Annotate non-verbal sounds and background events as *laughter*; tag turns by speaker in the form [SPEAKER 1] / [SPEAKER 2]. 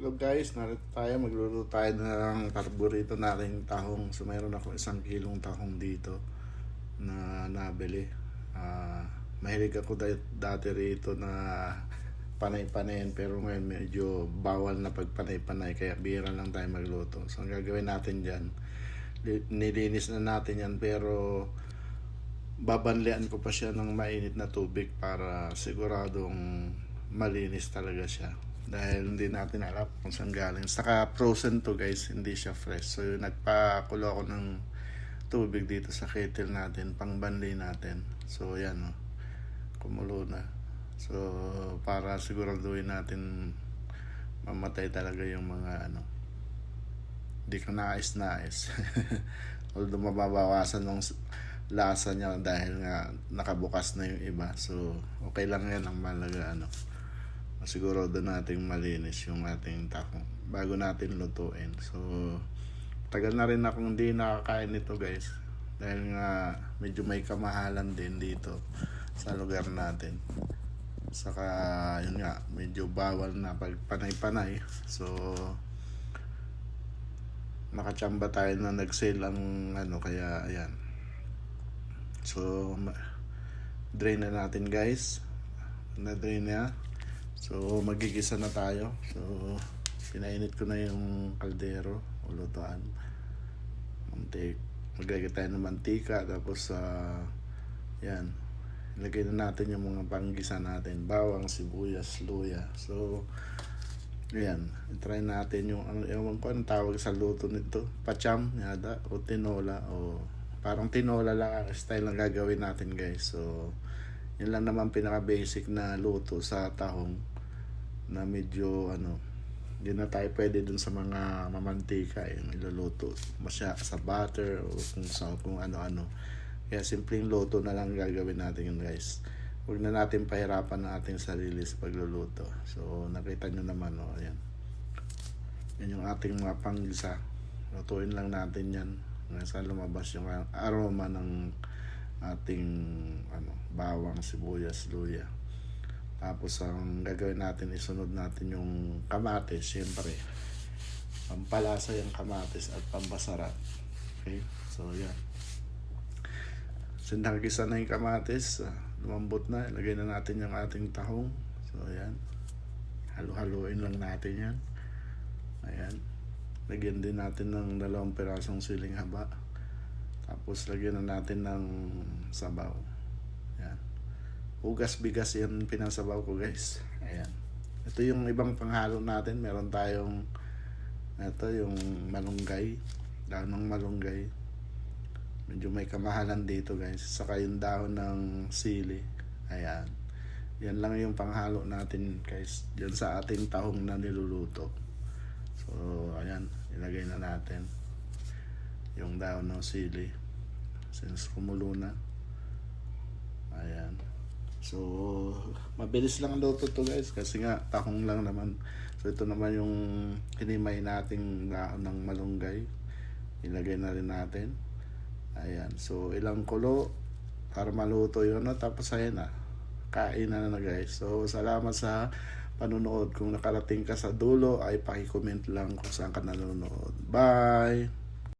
[SPEAKER 1] Hello guys, narito tayo. Magluluto tayo ng paborito nating tahong. So mayroon ako isang kilong tahong dito na nabili. Ah, mahilig ako da- dati rito na panay-panayin pero ngayon medyo bawal na pagpanay-panay kaya bira lang tayo magluto. So ang gagawin natin dyan, li- nilinis na natin yan pero babanlian ko pa siya ng mainit na tubig para siguradong malinis talaga siya. Dahil hindi natin alam kung saan galing. Saka frozen to guys, hindi siya fresh. So nagpakulo ako ng tubig dito sa kettle natin, pangbanli natin. So yan o, kumulo na. So para siguraduhin natin mamatay talaga yung mga ano, hindi ka nais-nais. *laughs* Although mababawasan ng lasa niya dahil nga nakabukas na yung iba. So, okay lang yan ang malaga ano. Siguro doon nating malinis yung ating takong bago natin lutuin. So, tagal na rin akong hindi nakakain nito guys. Dahil nga medyo may kamahalan din dito sa lugar natin. Saka yun nga, medyo bawal na pag panay-panay. So, nakachamba tayo na nag-sale ang ano kaya ayan. So, drain na natin guys. Na-drain na. So, magigisa na tayo. So, pinainit ko na yung kaldero o. Mantik. Maglagay tayo ng mantika. Tapos, ah, yan. Ilagay na natin yung mga panggisa natin. Bawang, sibuyas, luya. So, Ayan, try natin yung ano, ewan ko anong tawag sa luto nito. Pacham, yada, o tinola, o parang tinola lang ang style na gagawin natin guys. So, yun lang naman pinaka-basic na luto sa tahong na medyo ano, hindi na tayo pwede dun sa mga mamantika yung iluluto. Masya sa butter o kung sa kung ano-ano. Kaya simpleng luto na lang gagawin natin yun guys. Huwag na natin pahirapan ang ating sarili sa pagluluto. So, nakita nyo naman, oh, ayan. Yan yung ating mga panggisa. Lutuin lang natin yan. Nasa lumabas yung aroma ng ating ano, bawang, sibuyas, luya. Tapos ang gagawin natin, isunod natin yung kamatis, siyempre. Pampalasa yung kamatis at pampasarap. Okay? So, yan. Sinagisa na yung kamatis, ah, lumambot na, ilagay na natin yung ating tahong. So, ayan. Halo-haloin lang natin yan. Ayan. Lagyan din natin ng dalawang pirasong siling haba. Tapos, lagyan na natin ng sabaw. Ayan. Ugas bigas yan pinasabaw ko guys. Ayan. Ito yung ibang panghalo natin. Meron tayong ito yung malunggay. Dahon ng malunggay. Medyo may kamahalan dito guys. Saka yung dahon ng sili. Ayan. Yan lang yung panghalo natin guys. Diyan sa ating tahong na niluluto. So, ayan. Ilagay na natin yung dahon ng sili. Since kumulo na. Ayan. So, mabilis lang ang luto to guys. Kasi nga, tahong lang naman. So, ito naman yung hinimay nating dahon ng malunggay. Ilagay na rin natin. Ayan. So, ilang kulo para maluto yun. No? Tapos, ayan na. Kain na na guys. So, salamat sa panunood. Kung nakarating ka sa dulo, ay pakicomment lang kung saan ka nanonood. Bye!